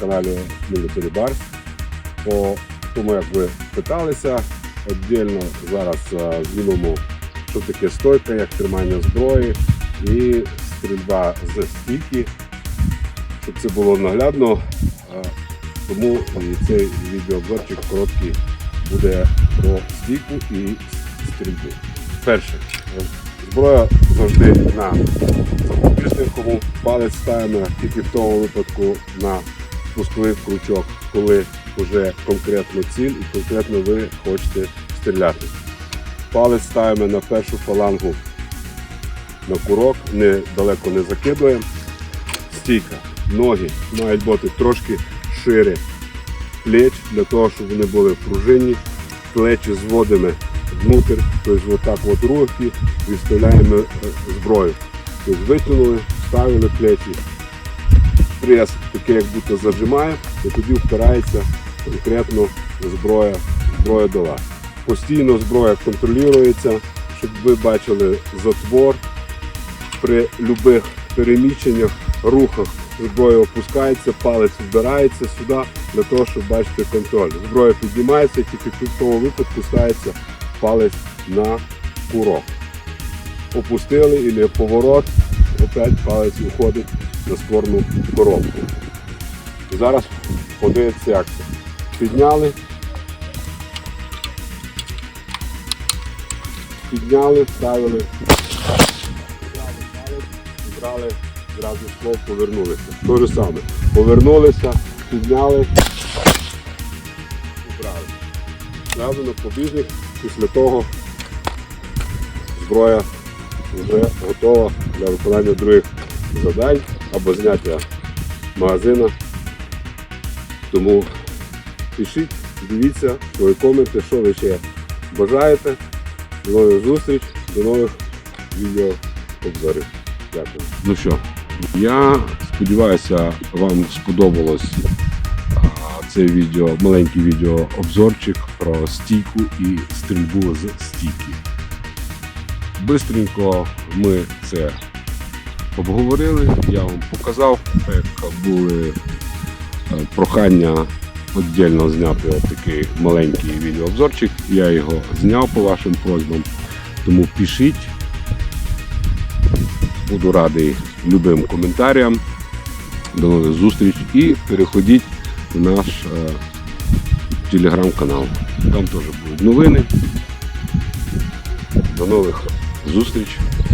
каналі Military Bar. По тому, як ви питалися, віддільно зараз е, знімемо, що таке стойка, як тримання зброї і стрільба з стійки, щоб це було наглядно. Е, Тому цей відеообзорчик короткий буде про стійку і стрільбу. Перше, зброя завжди на запобіжникову. Палець ставимо тільки в тому випадку на пусковий крючок, коли вже конкретно ціль і конкретно ви хочете стріляти. Палець ставимо на першу фалангу на курок, не, далеко не закидуємо. Стійка. Ноги мають бути трошки шире плеч, для того, щоб вони були пружинні. Плечі зводимо внутрь, тобто отак от руки відставляємо е, зброю. Тобто витягнули, вставили плечі. Прес таке, як будто зажимає, і тоді впирається конкретно зброя, зброя до вас. Постійно зброя контролюється, щоб ви бачили затвор. При будь-яких переміщеннях, рухах зброя опускається, палець вбирається сюди для того, щоб бачити контроль. Зброя піднімається, тільки в тому випадку ставиться палець на курок. Опустили і поворот, опять палець виходить на створну коробку. Зараз подивиться, як це. Підняли. Підняли, ставили. Підняли палець, зібрали, зразу слов повернулися. Те ж саме. Повернулися, підняли, убрали. Зразу на побіжник, після того зброя вже готова для виконання других завдань або зняття магазина. Тому пишіть, дивіться свої коменти, що ви ще бажаєте. До нових зустріч, до нових відео обзорів. Дякую. Ну що, я сподіваюся, вам сподобалось це відео, маленький відео обзорчик про стійку і стрільбу з стійки. Бистренько ми це обговорили, я вам показав, як були е, прохання віддільно зняти такий маленький відеообзорчик. Я його зняв по вашим просьбам, тому пишіть. Буду радий любим коментарям. До нових зустріч і переходіть в наш е, телеграм-канал. Там теж будуть новини. До нових зустріч. Відеообзорчик.